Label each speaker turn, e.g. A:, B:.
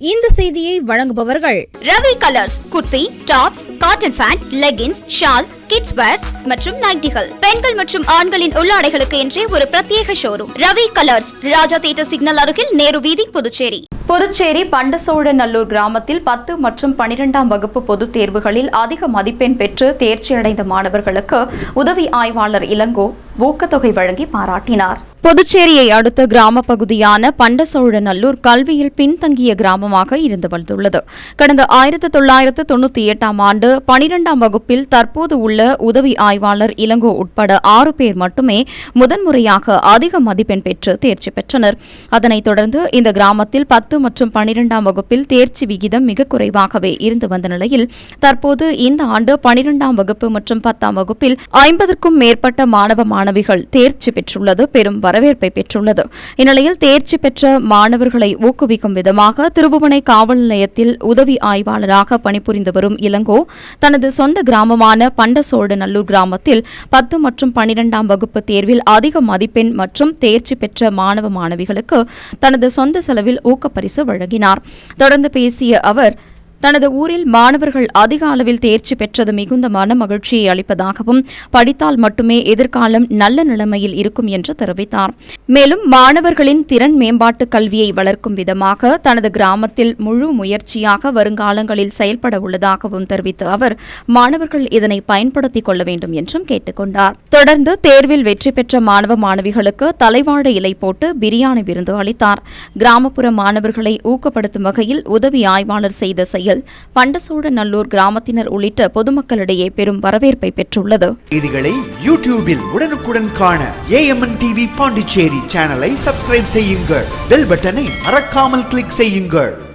A: இந்த செய்தியை வழங்குபவர்கள்
B: Ravi colours kurti tops cotton pant leggings shawl kids wears மற்றும் நைட்டிகள். பெண்கள் மற்றும் ஆண்களின் உள்ளாடைகளுக்கு என்றே ஒரு பிரத்யேக showroom Ravi colours Raja theatre signal அருகில் நேரு வீதி புதுச்சேரி. புதுச்சேரி பண்டசோழநல்லூர் கிராமத்தில் பத்து மற்றும் பனிரெண்டாம் வகுப்பு பொதுத் தேர்வுகளில் அதிக மதிப்பெண் பெற்று தேர்ச்சியடைந்த மாணவர்களுக்கு உதவி ஆய்வாளர் இளங்கோ ஊக்கத்தொகை வழங்கி பாராட்டினார். புதுச்சேரியை அடுத்த கிராம பகுதியான பண்டசோழநல்லூர் கல்வியில் பின்தங்கிய கிராமமாக இருந்து வந்துள்ளது. கடந்த ஆயிரத்து தொள்ளாயிரத்து தொண்ணூற்றி எட்டாம் ஆண்டு பனிரெண்டாம் வகுப்பில் தற்போது உள்ள உதவி ஆய்வாளர் இளங்கோ உட்பட ஆறு பேர் மட்டுமே முதன்முறையாக அதிக மதிப்பெண் பெற்று தேர்ச்சி பெற்றனர். அதனைத் தொடர்ந்து இந்த கிராமத்தில் பத்து மற்றும் பனிரெண்டாம் வகுப்பில் தேர்ச்சி விகிதம் மிக குறைவாகவே இருந்து வந்த நிலையில் தற்போது இந்த ஆண்டு பனிரெண்டாம் வகுப்பு மற்றும் பத்தாம் வகுப்பில் ஐம்பதற்கும் மேற்பட்ட மாணவ மாணவிகள் தேர்ச்சி பெற்றுள்ளது. பெரும் வரவேற்பை பெற்றுள்ளது. இந்நிலையில் தேர்ச்சி பெற்ற மாணவர்களை ஊக்குவிக்கும் விதமாக திருபுவனை காவல் நிலையத்தில் உதவி ஆய்வாளராக பணிபுரிந்து வரும் இளங்கோ தனது சொந்த கிராமமான பண்டசோழநல்லூர் கிராமத்தில் பத்து மற்றும் பனிரெண்டாம் வகுப்பு தேர்வில் அதிக மதிப்பெண் மற்றும் தேர்ச்சி பெற்ற மாணவ மாணவிகளுக்கு தனது சொந்த செலவில் ஊக்கப்பரிசு வழங்கினார். தொடர்ந்து பேசிய அவர் தனது ஊரில் மாணவர்கள் அதிக அளவில் தேர்ச்சி பெற்றது மிகுந்த மன மகிழ்ச்சியை அளிப்பதாகவும் படித்தால் மட்டுமே எதிர்காலம் நல்ல நிலைமையில் இருக்கும் என்று தெரிவித்தார். மேலும் மாணவர்களின் திறன் மேம்பாட்டு கல்வியை வளர்க்கும் விதமாக தனது கிராமத்தில் முழு முயற்சியாக வருங்காலங்களில் செயல்பட உள்ளதாகவும் தெரிவித்த அவர் மாணவர்கள் இதனை பயன்படுத்திக் கொள்ள வேண்டும் என்றும் கேட்டுக்கொண்டார் தொடர்ந்து தேர்வில் வெற்றி பெற்ற மாணவ மாணவிகளுக்கு தலைவாழ இலை போட்டு பிரியாணி விருந்து அளித்தார். கிராமப்புற மாணவர்களை ஊக்கப்படுத்தும் வகையில் உதவி ஆய்வாளர் செய்த செயல் பண்டசோழ நல்லூர் கிராமத்தினர் உள்ளிட்ட பொதுமக்களிடையே பெரும் வரவேற்பை பெற்றுள்ளது.
C: செய்திகளை யூடியூபில் உடனுக்குடன் காண ஏஎம்என் டிவி பாண்டிச்சேரி சேனலை சப்ஸ்கிரைப் செய்யுங்கள். பெல் பட்டனை மறக்காமல் கிளிக் செய்யுங்கள்.